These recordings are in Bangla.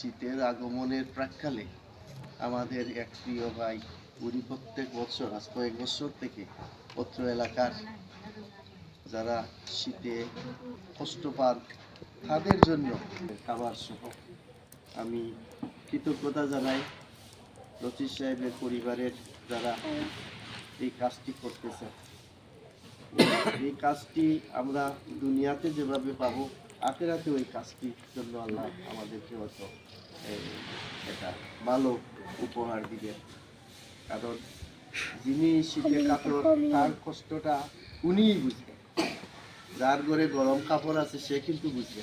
শীতের আগমনের প্রাককালে আমাদের এক প্রিয় ভাই, উনি প্রত্যেক বছর, আজ কয়েক বছর থেকে অত্র এলাকার যারা শীতে কষ্ট পান, তাদের জন্য খাবার সহ আমি কৃতজ্ঞতা জানাই। লতিফ সাহেবের পরিবারের যারা এই কাজটি করতেছে, এই কাজটি আমরা দুনিয়াতে যেভাবে পাবো আখেরাতেও ওই কাজটির জন্য আল্লাহ আমাদেরকে হয়তো এই, এটা ভালো উপহার দিবে কারণ যিনি শীতে কাপড় তার কষ্টটা উনিই বুঝবেন। যার ঘরে গরম কাপড় আছে সে কিন্তু বুঝবে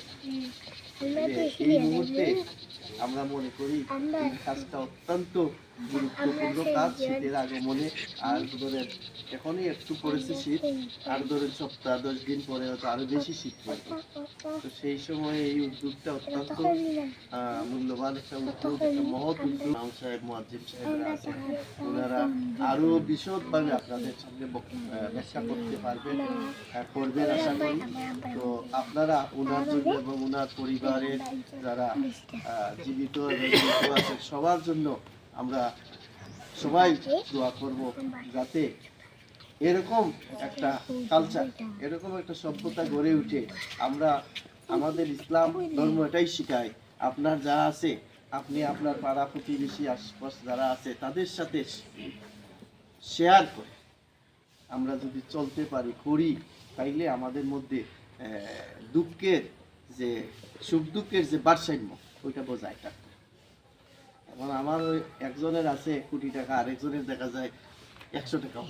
এই মুহূর্তে আমরা মনে করি এই কাজটা অত্যন্ত গুরুত্বপূর্ণ কাজ শীতের আগমনে। আর ধরেন এখনই একটু পড়েছে শীত আর ধরেন সপ্তাহ দশ দিন পরে হয়তো আরও বেশি শীত পড়বে। তো সেই সময় এই উদ্যোগটা অত্যন্ত মহৎ ইমাম সাহেব সাহেবরা আছেন। ওনারা বিশদভাবে আপনাদের সামনে বক- ব্যাখ্যা করতে পারবেন করবেন আশা করি। তো আপনারা ওনার জন্য এবং ওনার পরিবারের যারা জীবিত আছেন সবার জন্য আমরা সবাই দোয়া করব যাতে এরকম একটা কালচার এরকম একটা সভ্যতা গড়ে উঠে আমরা আমাদের ইসলাম ধর্ম এটাই শিখায়। আপনার যা আছে, আপনি আপনার পাড়া প্রতিবেশী, আশপাশ যারা আছে, তাদের সাথে শেয়ার করে। আমরা যদি চলতে পারি, করি, তাইলে আমাদের মধ্যে দুঃখের যে, সুখ দুঃখের যে ভারসাম্য, ওইটা বোঝায় থাকবে। এখন আমার একজনের আছে কোটি টাকা, আরেকজনের দেখা যায় একশো টাকা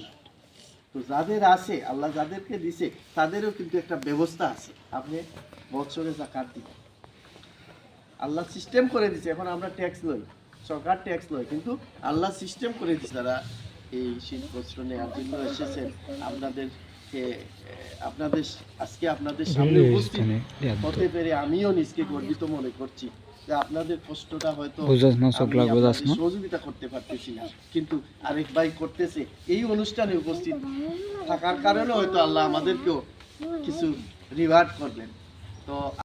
তো যাদের আছে, আল্লাহ যাদেরকে দিছে, তাদেরও কিন্তু একটা ব্যবস্থা আছে। আপনি বছরে জাকাত দিবেন। আল্লাহ সিস্টেম করে দিছে এখন আমরা ট্যাক্স লই সরকার ট্যাক্স লয় কিন্তু আল্লাহ সিস্টেম করে দিছে যারা এই বস্ত্র নেওয়ার জন্য এসেছেন আপনাদেরকে এ, আপনাদের আজকে আপনাদের সামনে উপস্থিত হতে পেরে আমিও নিজকে গর্বিত মনে করছি যে আপনাদের কষ্টটা হয়তো আপনাদের। সহযোগিতা করতে পারতেছি না। কিন্তু আরেক ভাই করতেছে এই অনুষ্ঠানে উপস্থিত থাকার কারণে হয়তো আল্লাহ আমাদেরকেও কিছু রিওয়ার্ড করবেন। তো